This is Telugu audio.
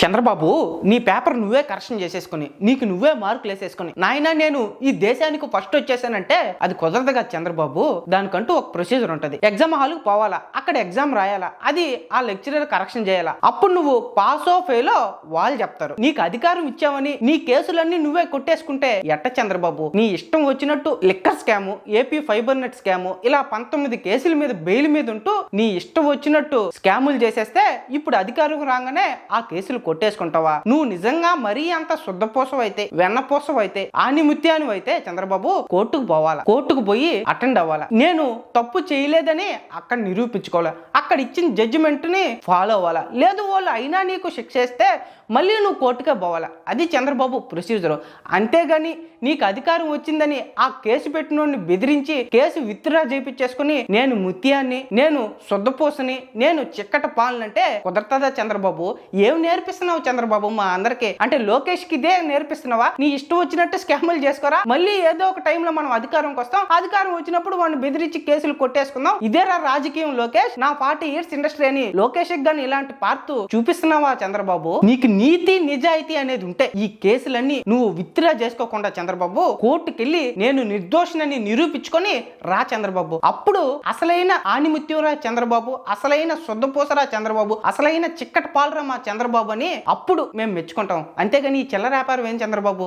చంద్రబాబు నీ పేపర్ నువ్వే కరెక్షన్ చేసేసుకుని నీకు నువ్వే మార్కులు వేసేసుకుని నాయన నేను ఈ దేశానికి ఫస్ట్ వచ్చేసానంటే అది కుదరదు కదా చంద్రబాబు. దానికంటూ ఒక ప్రొసీజర్ ఉంటుంది. ఎగ్జామ్ హాల్కి పోవాలా? అక్కడ ఎగ్జామ్ రాయాలా? అది ఆ లెక్చరర్ కరెక్షన్ చేయాలా? అప్పుడు నువ్వు పాస్ ఓ ఫెయిల్ వాళ్ళు చెప్తారు. నీకు అధికారం ఇచ్చావని నీ కేసులన్నీ నువ్వే కొట్టేసుకుంటే ఎట్ట చంద్రబాబు? నీ ఇష్టం వచ్చినట్టు liquor scam AP fiber net scam ఇలా పంతొమ్మిది కేసుల మీద బెయిల్ మీద ఉంటూ నీ ఇష్టం వచ్చినట్టు స్కాములు చేసేస్తే ఇప్పుడు అధికారం రాగానే ఆ కేసులు కొట్టేసుకుంటావా? నువ్వు నిజంగా మరీ అంత శుద్ధపూసవైతే అయితే వెన్నపూసవ అయితే ఆనిముత్యాను అయితే చంద్రబాబు కోర్టుకు పోవాలా? కోర్టుకు పోయి అటెండ్ అవ్వాలా? నేను తప్పు చేయలేదని అక్కడ నిరూపించుకోవాలి? అక్కడ ఇచ్చిన జడ్జిమెంట్ని ఫాలో అవ్వాలా? లేదు వాళ్ళు అయినా నీకు శిక్ష వేస్తే మళ్ళీ నువ్వు కోర్టుకే పోవాలా? అది చంద్రబాబు ప్రొసీజరు అంతేగాని నీకు అధికారం వచ్చిందని ఆ కేసు పెట్టినోడిని బెదిరించి కేసు విత్డ్రా చేయించేసుకుని నేను ముత్యాన్ని నేను శుద్ధపూసని నేను చిక్కట పాలనంటే కుదరతదా చంద్రబాబు? ఏం నేర్పిస్తున్నావు చంద్రబాబు మా అందరికి? అంటే లోకేష్కి ఇదే నేర్పిస్తున్నావా? నీ ఇష్టం వచ్చినట్టు స్కామ్లు చేసుకోరా? మళ్ళీ ఏదో ఒక టైంలో మనం అధికారంకి వస్తాం అధికారం వచ్చినప్పుడు వాడిని బెదిరించి కేసులు కొట్టేసుకుందాం. ఇదేరా రాజకీయం లోకేష్? నా ఫార్టీ ఇయర్స్ ఇండస్ట్రీ అని లోకేష్ గాని ఇలాంటి పార్తు చూపిస్తున్నావా చంద్రబాబు? నీకు నీతి నిజాయితీ అనేది ఉంటే ఈ కేసులన్నీ నువ్వు విత్డ్రా చేసుకోకుండా చంద్రబాబు కోర్టుకెళ్ళి నేను నిర్దోషినని నిరూపించుకొని రా చంద్రబాబు. అప్పుడు అసలైన ఆనిమిత్యురా చంద్రబాబు అసలైన శుద్ధపూసరా చంద్రబాబు అసలైన చిక్కటి పాలరా మా చంద్రబాబు అని అప్పుడు మేము మెచ్చుకుంటాం. అంతేగాని ఈ చిల్లర వ్యాపారం ఏం చంద్రబాబు?